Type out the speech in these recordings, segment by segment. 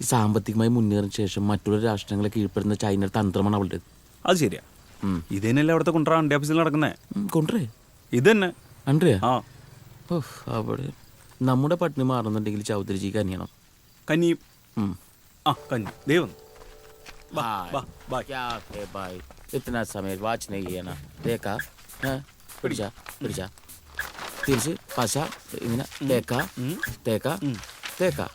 ഈ സാമ്പത്തികമായി മുന്നേറിയ ശേഷം മറ്റുള്ള രാഷ്ട്രങ്ങളെ കീഴ്പ്പെടുന്ന ചൈന തന്ത്രമാണ് അവളുടെ അത് ശരിയാ. ഇത് അവിടുത്തെ കുണ്ട്ര അണ്ടി ഓഫീസിൽ നടക്കുന്നത് കുണ്ട്രേ ഇത് തന്നെ അണ്ടിയാ അവിടെ നമ്മുടെ പട്ടിണി മാറുന്നുണ്ടെങ്കിൽ ചൗധരിജി കനിയണം. കനിയും. ആ കനി. ദൈവം ഇത്ര സമയം വാച്ച് തിരിച്ച് പശ ഇങ്ങനെ തേക്ക. തേക്ക. തേക്ക.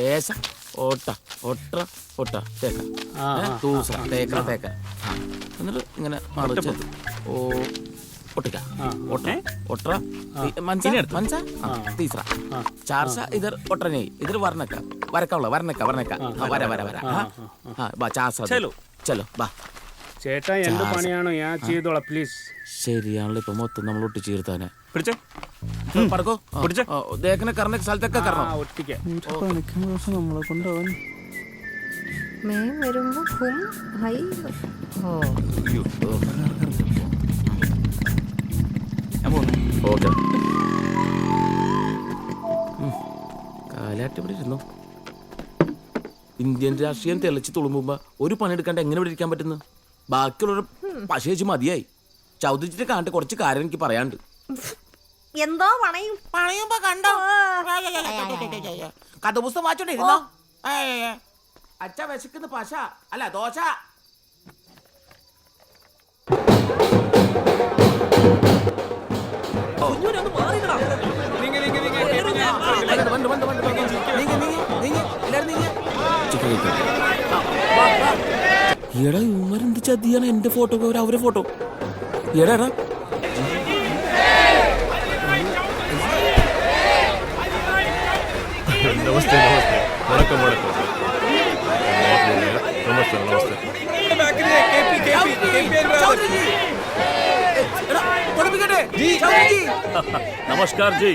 ഏസ ഓട്ട ഒട്ട ഒട്ട തേക്ക. തൂസ. തേക്ക തേക്ക. എന്നിട്ട് ഇങ്ങനെ മറിച്ച് ഓ ഒട്ടിക്ക. ഒട്ട ഒട്ട മനസ്സ മനസ്സ തീസറ ചാർസ ഇതർ ഒട്ടനെ ഇതർ വർണക്ക. വരക്കുള്ള വർണക്ക വർണക്ക. ആ, വര വര വര. ബാ ചാർസ ചെലോ. ചലോ ബാ. ചേട്ടാ എന്ത് പണിയാണോ? ഞാൻ ചെയ്തോളാം പ്ലീസ്. ശരിയാണല്ലോ ഇപ്പൊ മൊത്തം നമ്മൾ ഒട്ടിച്ചു തീർത്താനെ. പിടിച്ചേ. പടക്കോ പിടിച്ചേ. ദേഹനെ കറന്ന സ്ഥലത്തൊക്കെ കറണം നമ്മളെ ഓക്കെ. കാലാട്ട് ഇവിടെ ഇരുന്നു? ഇന്ത്യൻ രാഷ്ട്രീയം തെളിച്ച് തുളുമ്പുമ്പോ ഒരു പണിയെടുക്കാണ്ട് എങ്ങനെ ഇവിടെ ഇരിക്കാൻ പറ്റുന്നു? ബാക്കിയുള്ളവരുടെ പശേച്ച് മതിയായി. ചൗദിച്ചിട്ട് കാണിട്ട് കുറച്ച് കാര്യം എനിക്ക് പറയാണ്ട് എന്തോ പണയും. പണയുമ്പോ കണ്ടോ? കഥപുസ്തകം വായിച്ചോണ്ടിരുന്നോ അച്ഛ വിശക്കുന്ന പശ. അല്ല ദോശ. എടാ ഇവന്മാരെന്ത് ചതിയാണ് എന്റെ ഫോട്ടോ അവരെ ഫോട്ടോ. എടാ എടാ. नमस्ते नमस्ते वणक वणक नमस्ते नमस्ते नमस्कार जी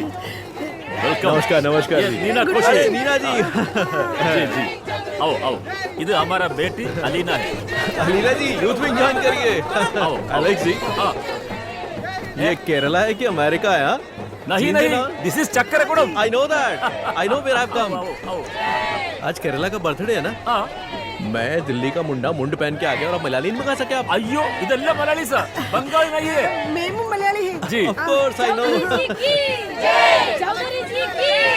वेलकम नमस्कार नमस्कार जी नीना खुश है नीना जी जी जी आओ आओ इधर हमारा बेटी अलीना है Alina ji youth wing join करिए आओ अलेक्स जी हाँ ये केरला है कि अमेरिका है नहीं नहीं this is Chakkarakudam. I know that I know where I have come आज केरला का बर्थडे है ना? हाँ। मैं दिल्ली का मुंडा मुंड पहन के आ गया और मलयाली नहीं मंगा सके आप। अयो इधर ले मलयाली सर। बंगाल नहीं है। मैं हूँ मलयाली है। जी। Of course I know Chaudhary ji की जय।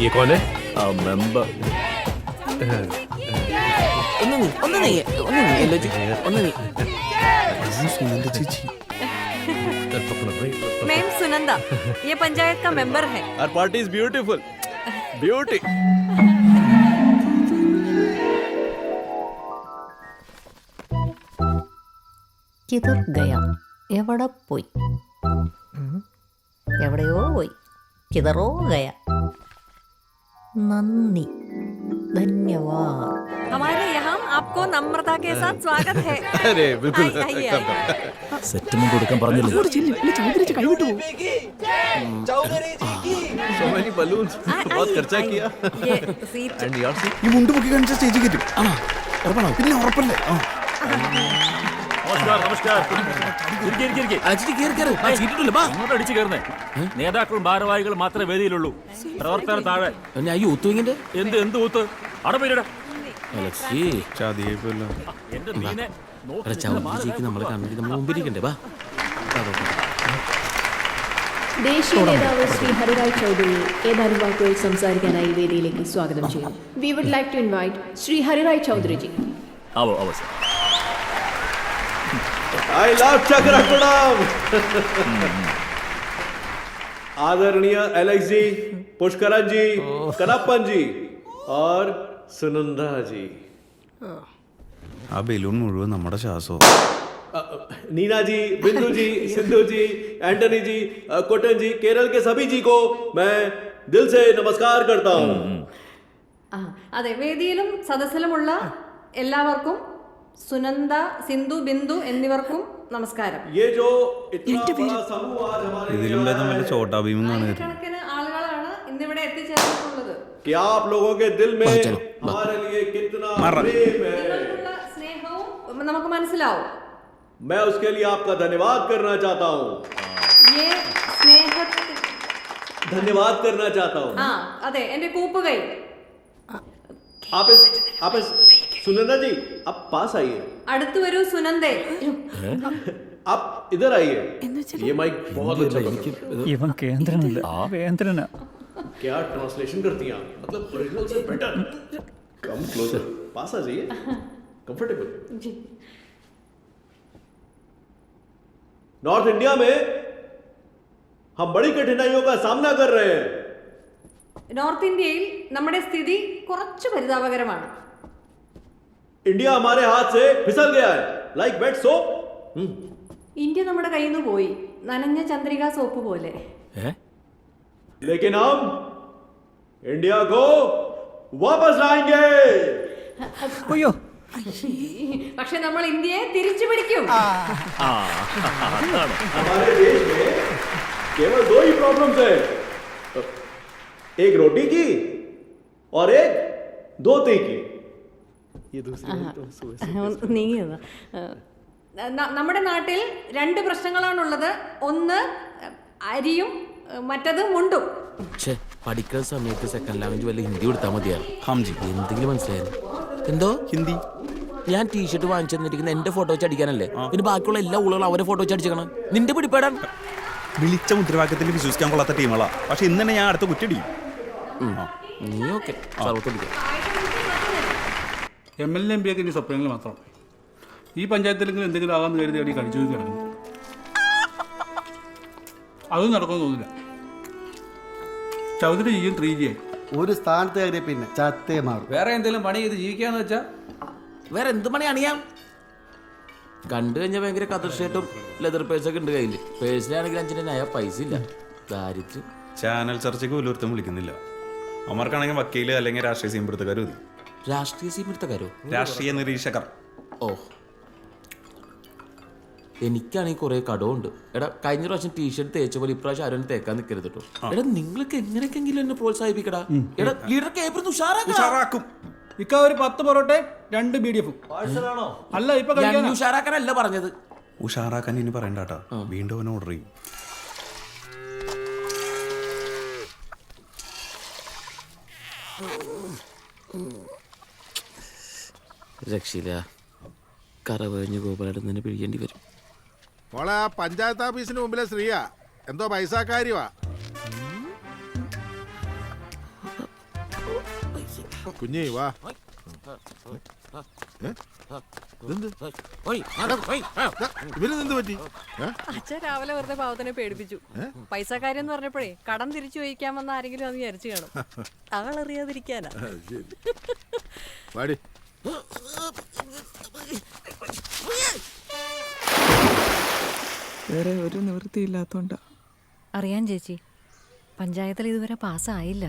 ये कौन है? मेंबर ഒന്ന് നീ ഒന്ന് നീ ഒന്ന് നീ എല്ലോ ചി- ഒന്ന് നീ മേം സുനന്ദ ये पंचायत का मेंबर है our party is beautiful beauty കിതർ Gaya എവിടെ പോയി ഉം. എവിടെയോ പോയി കിതറോ ഗയ നന്ദി ധന്യവാദ് हमारे यहाँ आपको नम्रता के साथ स्वागत है अरे बिल्कुल आइए, आइए, സെറ്റിൽമെന്റ് കൊടുക്കാൻ പറഞ്ഞില്ലേ सो मेनी बलून्स बहुत खर्चा किया ये सीट एंड योर सीट ഈ മുണ്ട് പൊക്കി കാണിച്ച സ്റ്റേജിൽ കയറ്റും ആണോ ഉറപ്പാണോ പിന്നെ ഉറപ്പല്ലേ ആ അടിച്ചു കയറുന്നേ. നേതാക്കളും ഭാരവാഹികളും മാത്രമേ വേദിയിലുള്ളൂ. പ്രവർത്തനം താഴെ. പിന്നെ ആ യൂത്ത് വിങ്ങിന്റെ എന്ത് എന്ത് ഊത്ത് ബാ. ദേശീയ നേതാവ് ശ്രീ ഹരിരായ് ചൗധരിയെ ഏതാനും വാക്കുകൾ സംസാരിക്കാനായി വേദിയിലേക്ക് സ്വാഗതം ചെയ്യുന്നു. We would like to invite Shri Hariray Chaudhariji. ആവോ ആവോ സർ. आई लव चक्रकुडम आदरणीय एलेक्स जी पुष्करन जी कनप्पन जी और सुनंदा जी ആ ബലൂൺ മുഴുവൻ നമ്മുടെ ശ്വാസവും अ, अ, नीना जी बिंदु जी सिंधु जी एंटनी जी अ, कोटन जी केरल के सभी जी को मैं दिल से नमस्कार करता हूँ ആ അതെ വേദിയിലും സദസ്സിലുമുള്ള എല്ലാവർക്കും സുനന്ദ സിന്ധു ബിന്ദു എന്നിവർക്കും നമസ്കാരം. ഇതിലും നല്ല ചോട്ടാ ഭീമങ്ങളാണ് ആയിരക്കണക്കിന് ആളുകളാണ് ഇന്നിവിടെ എത്തിച്ചേർന്നിട്ടുള്ളത്. നിങ്ങൾക്കുള്ള സ്നേഹവും നമുക്ക് മനസ്സിലാവും. मैं उसके लिए आपका धन्यवाद करना चाहता हूँ। ये स्नेह धन्यवाद करना चाहता हूँ। हाँ अदे एंड कूप गई आप इस सुनंदा जी आप पास आइए അടുത്തു വരൂ സുനന്ദേ आप इधर आइए ये माइक बहुत अच्छा पकड़- ഇവൻ കേന്ദ്രനല്ല കേന്ദ്രനാ क्या ट्रांसलेशन करती हैं आप मतलब ओरिजिनल से बेटर कम क्लोजर पास आ जाइए कंफर्टेबल नॉर्थ इंडिया में हम बड़ी कठिनाइयों का सामना कर रहे हैं നോർത്ത് ഇന്ത്യയിൽ നമ്മുടെ സ്ഥിതി കുറച്ച് പരിതാപകരമാണ് इंडिया हमारे हाथ से फिसल गया है लाइक वेट सोप ഇന്ത്യ നമ്മുടെ കയ്യിൽ നിന്ന് പോയി നനഞ്ഞ ചന്ദ്രിക സോപ്പ് പോലെ लेकिन हम इंडिया को वापस लाएंगे അയ്യോ പക്ഷെ നമ്മൾ ഇന്ത്യയെ തിരിച്ചു പിടിക്കും हमारे देश में केवल दो ही प्रॉब्लम्स है एक रोटी की और एक धोती की നീങ്ങിയത്. നമ്മുടെ നാട്ടിൽ രണ്ട് പ്രശ്നങ്ങളാണുള്ളത്. ഒന്ന് അരിയും മറ്റത് മുണ്ടും. പഠിക്കുന്ന സമയത്ത് സെക്കൻഡ് ലാംഗ്വേജ് വല്ല ഹിന്ദി കൊടുത്താൽ മതിയായിരുന്നു എന്തെങ്കിലും മനസ്സിലായിരുന്നു എന്തോ? ഹിന്ദി. ഞാൻ ടീഷർട്ട് വാങ്ങിച്ചു തന്നിരിക്കുന്ന എന്റെ ഫോട്ടോ വെച്ച് അടിക്കാനല്ലേ? പിന്നെ ബാക്കിയുള്ള എല്ലാ ഊളുകളും അവരെ ഫോട്ടോ വെച്ച് അടിച്ചേക്കണം. നിന്റെ പിടിപ്പേടാൻ വിളിച്ച മുദ്രാവാക്യത്തിൽ വിശ്വസിക്കാൻ കൊള്ളാത്ത ടീമുകളാ പക്ഷെ ഇന്ന് തന്നെ ഞാൻ അടുത്ത കുറ്റടിയും നീ ഓക്കെ സർവത്ത് അടിക്കാം. എം എൽ എം പി ഒക്കെ ഇനി സ്വപ്നങ്ങൾ മാത്രം. ഈ പഞ്ചായത്തിലെങ്കിലും എന്തെങ്കിലും ആകാമെന്ന് കരുതി അടി കഴിച്ചു കിടക്കുന്നു അതും നടക്കുമെന്ന് തോന്നില്ല ചൗധരി ജിയും ത്രീ ജി ആയി ഒരു സ്ഥാനത്ത് കയറിയ പിന്നെ ചത്തേ മാറും. വേറെ എന്തെങ്കിലും പണി ചെയ്ത് ജീവിക്കാന്ന് വെച്ചാ? വേറെ എന്ത് പണി അണിയാം? കണ്ടു കഴിഞ്ഞാൽ ഭയങ്കര കതർ ഷർട്ടും ലെതർ പേഴ്സൊക്കെ ഉണ്ട് കയ്യിൽ പേഴ്സിലാണെങ്കിൽ അഞ്ചിന്റെ നയ പൈസ ഇല്ല. ദാരിദ്ര്യം. ചാനൽ ചർച്ചയ്ക്ക് പോലും വിളിക്കുന്നില്ല. അവർക്കാണെങ്കിൽ വക്കീൽ അല്ലെങ്കിൽ രാഷ്ട്രീയ സീമ്പെടുത്തുകാർ മതി. രാഷ്ട്രീയ സീമിടുത്തക്കാരോ രാഷ്ട്രീയ നിരീക്ഷകർ. ഓ എനിക്കാണെങ്കിൽ കുറെ കടമുണ്ട് എടാ കഴിഞ്ഞ പ്രാവശ്യം ടീഷർട്ട് തേച്ച പോലെ ഇപ്രാവശ്യം ആരും തേക്കാൻ നിൽക്കരുത് കേട്ടോ എടാ നിങ്ങൾക്ക് എങ്ങനെയൊക്കെങ്കിലും എന്നെ പ്രോത്സാഹിപ്പിക്കടാ. എടാ ലീഡർ കേപ്പർ ഉഷാറാക്കും. ഇക്ക ഒരു പത്ത് പൊറോട്ട രണ്ട് ബി ഡി എഫും അല്ല ഇപ്പൊ ഉഷാറാക്കാനല്ല പറഞ്ഞത്. ഉഷാറാക്കാൻ ഇനി പറയണ്ടാട്ടാ വീണ്ടും അവനെ ഓർഡർ ചെയ്യും. രക്ഷയില്ല കറവഞ്ഞ് ഗോപാലയുടെ തന്നെ പിഴിയേണ്ടി വരും. മോളെ ആ പഞ്ചായത്ത് ഓഫീസിന് മുമ്പിലെ സ്ത്രീയാ. എന്തോ പൈസക്കാരിവാ. കുഞ്ഞേ വാ. അച്ഛൻ രാവിലെ വെറുതെ പാവത്തിനെ പേടിപ്പിച്ചു. കാര്യം എന്ന് പറഞ്ഞപ്പോഴേ കടം തിരിച്ചു ചോദിക്കാൻ വന്ന ആരെങ്കിലും അത് വിചാരിച്ചു കാണും. അവളറിയാതിരിക്കാനാ. വേറെ ഒരു നിവൃത്തിയില്ലാത്തോണ്ടാ അറിയാൻ ചേച്ചി. പഞ്ചായത്തിൽ ഇതുവരെ പാസ്സായില്ല.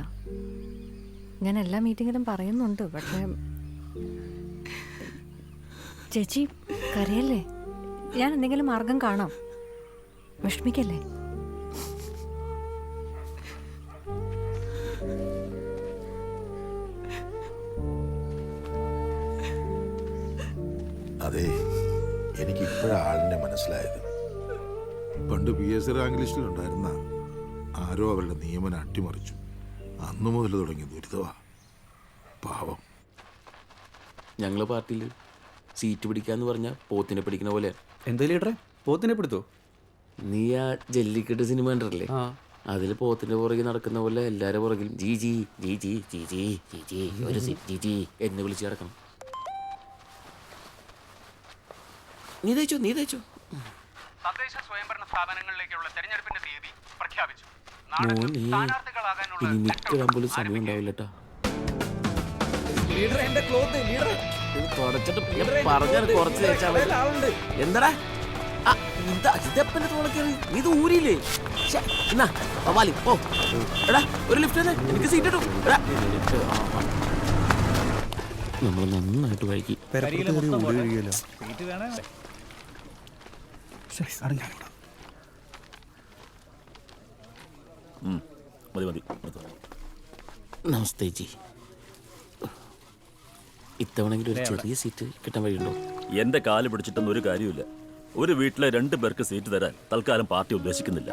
ഞാൻ എല്ലാ മീറ്റിങ്ങിലും പറയുന്നുണ്ട് പക്ഷേ ചേച്ചി കരയല്ലേ? ഞാൻ എന്തെങ്കിലും മാർഗം കാണാം. വിഷമിക്കല്ലേ? അതെ എനിക്ക് ഇപ്പോഴാണ് ആളിനെ മനസ്സിലായത്. പണ്ട് പി എസ് സി റാങ്ക് ലിസ്റ്റിലുണ്ടായിരുന്ന ആരോ അവരുടെ നിയമനം അട്ടിമറിച്ചു. അന്നു മുതൽ തുടങ്ങി ദുരിതമാ. പാവം. ഞങ്ങൾ പാർട്ടിയിൽ സീറ്റ് പിടിക്കാന്ന് പറഞ്ഞാൽ പോത്തിനെ പിടിക്കുന്ന പോലെ എന്താ ലീഡറെ? പോത്തിനെ പിടുത്തോ? നീ ആ ജല്ലിക്കെട്ട് സിനിമ കണ്ടല്ലേ അതിൽ പോത്തിന്റെ പുറകെ നടക്കുന്ന പോലെ എല്ലാരും പുറകിൽ G G G G G G G G ഒരു ജി ജി എന്ന് വിളിച്ച് കിടക്കണം. നീ തയ്ച്ചോ നീ തയ്ച്ചോ തദ്ദേശ സ്വയംഭരണ സ്ഥാപനങ്ങളിലേക്കുള്ള തെരഞ്ഞെടുപ്പിന്റെ തീയതി പ്രഖ്യാപിച്ചു. ഇനി നിൽക്കാൻ പോലും സമയം ഉണ്ടാവില്ല കേട്ടോ എന്താടാ? ഇതപ്പന്റെ തോളെ കയറി? നീ ഇത് ഊരിയില്ലേ? എന്നാ വാലി പോ. എടാ ഒരു ലിഫ്റ്റ് തന്നെ. എനിക്ക് സീറ്റ് ഇട്ടു. നമ്മൾ നന്നായിട്ട് വൈകി. സീറ്റ് വേണേ. മതി മതി. നമസ്തേ ജി. ഇത്തവണെങ്കിലും ഒരു ചെറിയ സീറ്റ് കിട്ടാൻ വഴിയുണ്ടോ? എന്റെ കാൽ പിടിച്ചിട്ടൊന്നും ഒരു കാര്യമില്ല ഒരു വീട്ടിലെ രണ്ട് പേർക്ക് സീറ്റ് തരാൻ തൽക്കാലം പാർട്ടി ഉദ്ദേശിക്കുന്നില്ല.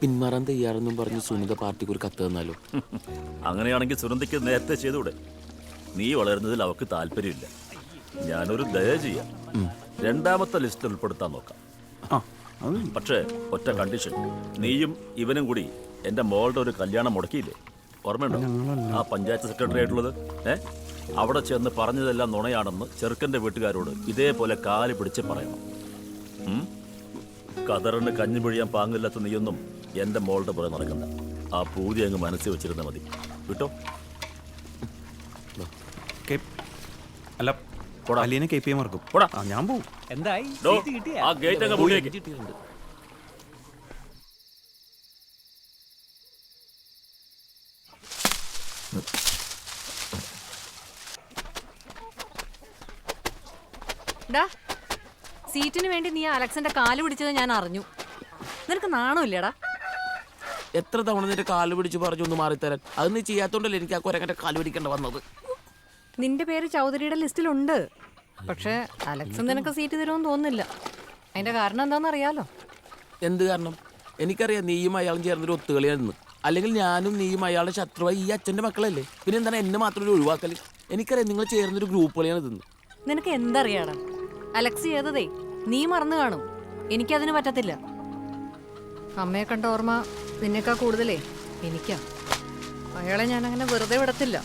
പിന്മാറാൻ തയ്യാറെന്നും പറഞ്ഞ് സുനിത പാർട്ടിക്ക് ഒരു കത്ത് തന്നാലോ? അങ്ങനെയാണെങ്കിൽ സുനന്ദയ്ക്ക് നേരത്തെ ചെയ്തുകൂടെ? നീ വളരുന്നതിൽ അവക്ക് താല്പര്യമില്ല. ഞാനൊരു ദയ ചെയ്യാം. രണ്ടാമത്തെ ലിസ്റ്റിൽ ഉൾപ്പെടുത്താൻ നോക്കാം. പക്ഷേ ഒറ്റ കണ്ടീഷൻ നീയും ഇവനും കൂടി എന്റെ മോളുടെ ഒരു കല്യാണം മുടക്കിയില്ലേ? ഓർമ്മയുണ്ടോ? ആ പഞ്ചായത്ത് സെക്രട്ടറി ആയിട്ടുള്ളത്? ഏ? അവിടെ ചെന്ന് പറഞ്ഞതെല്ലാം നുണയാണെന്ന് ചെറുക്കന്റെ വീട്ടുകാരോട് ഇതേപോലെ കാൽ പിടിച്ച് പറയണം? കതറിന് കഞ്ഞി പിഴിയാൻ പാങ്ങില്ലാത്ത നീയൊന്നും എന്റെ മോളുടെ പുറകെ നടക്കണ്ട. ആ പൂതി അങ്ങ് മനസ്സിൽ വെച്ചിരുന്നാൽ മതി. വിട്ടോ? അല്ല അലീനെ കെ പി എം മറക്കും. ആ, ഞാൻ പോവും. എന്തായി? ഡോ, ആ ഗേറ്റ് അങ്ങ് പൂട്ടിയേക്ക് ഡാ സീറ്റിന് വേണ്ടി നീ അലക്സിന്റെ കാൽ പിടിച്ചത് ഞാൻ അറിഞ്ഞു. നിനക്ക് നാണമില്ലേടാ എത്ര തവണ നിന്റെ കാൽ പിടിച്ച് പറഞ്ഞു ഒന്ന് മാറിത്തരാൻ? അത് നീ ചെയ്യാത്തോണ്ടല്ലേ എനിക്ക് ആ കുരങ്ങന്റെ കാൽ പിടിക്കേണ്ട വന്നത്? നിന്റെ പേര് ചൗധരിയുടെ ലിസ്റ്റിലുണ്ട്. പക്ഷേ അലക്സ് നിനക്ക് സീറ്റ് തരുമെന്ന് തോന്നുന്നില്ല. അതിന്റെ കാരണം എന്താണെന്ന് അറിയാലോ? എന്ത് കാരണം? എനിക്കറിയാം നീയും അയാളും ചേർന്നൊരു ഒത്തുകളിയാണെന്ന് അല്ലെങ്കിൽ ഞാനും നീയും അയാളുടെ ശത്രുവായി ഈ അച്ഛന്റെ മക്കളല്ലേ? പിന്നെ എന്താണ് എന്നെ മാത്രം ഒരു ഒഴിവാക്കൽ? എനിക്കറിയാം നിങ്ങൾ ചേർന്നൊരു ഗ്രൂപ്പ് കളിയാണ് ഇതെന്ന്. നിനക്ക് എന്തറിയാടാ? അലക്സ് ചെയ്തതേ നീ മറന്നു കാണും. എനിക്കതിന് പറ്റത്തില്ല. അമ്മയെ കണ്ട ഓർമ്മ നിന്നേക്കാ കൂടുതലേ? എനിക്കാ. അയാളെ ഞാൻ അങ്ങനെ വെറുതെ വിടത്തില്ല.